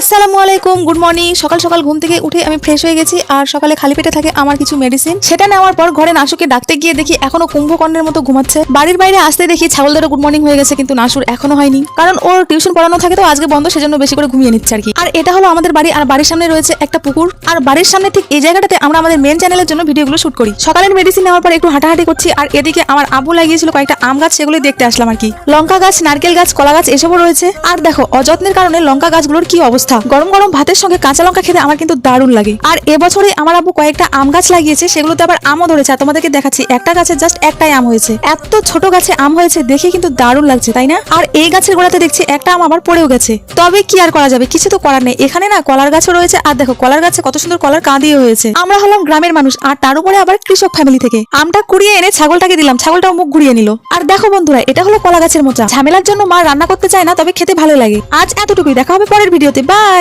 আসসালামু আলাইকুম good morning সকাল সকাল ঘুম থেকে উঠে আমি ফ্রেশ হয়ে গেছি আর সকালে খালি পেটে থাকে আমার কিছু মেডিসিন সেটা নেওয়ার পর ঘরে নাসুকে ডাকতে গিয়ে দেখি এখনও কুম্ভকর্ণের মতো ঘুমাচ্ছে। বাড়ির বাইরে আসতে দেখি ছাগলদেরও গুড মর্নিং হয়ে গেছে, কিন্তু নাসুর এখনও হয়নি। কারণ ওর টিউশন পড়ানো থাকে তো, আজকে বন্ধ, সেজন্য বেশি করে ঘুমিয়ে নিচ্ছে আর কি। আর এটা হলো আমাদের বাড়ি, আর বাড়ির সামনে রয়েছে একটা পুকুর। আর বাড়ির সামনে ঠিক এই জায়গাটাতে আমরা আমাদের মেন চ্যানেলের জন্য ভিডিওগুলো শুট করি। সকালের মেডিসিন নেওয়ার পর একটু হাঁটাহাঁটি করছি, আর এদিকে আমার আবু লাগিয়েছিল কয়েকটা আম গাছ সেগুলো দেখতে আসলাম আর কি। লঙ্কা গাছ, নারকেল গাছ, কলা গাছ, এসবও রয়েছে। আর দেখো, অযত্নের কারণে লঙ্কা গাছগুলোর কি অবস্থা? গরম গরম ভাতের সঙ্গে কাঁচা লঙ্কা খেতে আমার কিন্তু দারুণ লাগে। আর এবছরে আমার আব্বু কয়েকটা আম গাছ লাগিয়েছে, সেগুলোতে আবার আমও ধরেছে। আর তোমাদেরকে দেখাচ্ছি, একটা গাছে জাস্ট একটাই আম হয়েছে। এত ছোট গাছে আম হয়েছে, দেখে কিন্তু দারুণ লাগছে, তাই না? আর এই গাছের গোড়াতে দেখছি একটা আম আবার পড়েও গেছে। তবে কি আর করা যাবে? কিছু তো করার নেই। এখানে না কলার গাছও রয়েছে, আর দেখো, কলার গাছে কত সুন্দর কলার কাঁদিয়ে হয়েছে। আমরা হলাম গ্রামের মানুষ, আর তার উপরে আবার কৃষক ফ্যামিলি থেকে। আমটা কুড়িয়ে এনে ছাগলটাকে দিলাম, ছাগলটাও মুখ ঘুরিয়ে নিল। আর দেখো বন্ধুরা, এটা হলো কলা গাছের মোচা। ঝামেলার জন্য মা রান্না করতে চায় না, তবে খেতে ভালো লাগে। আজ এতটুকুই, দেখা হবে পরের ভিডিওতে। Bye.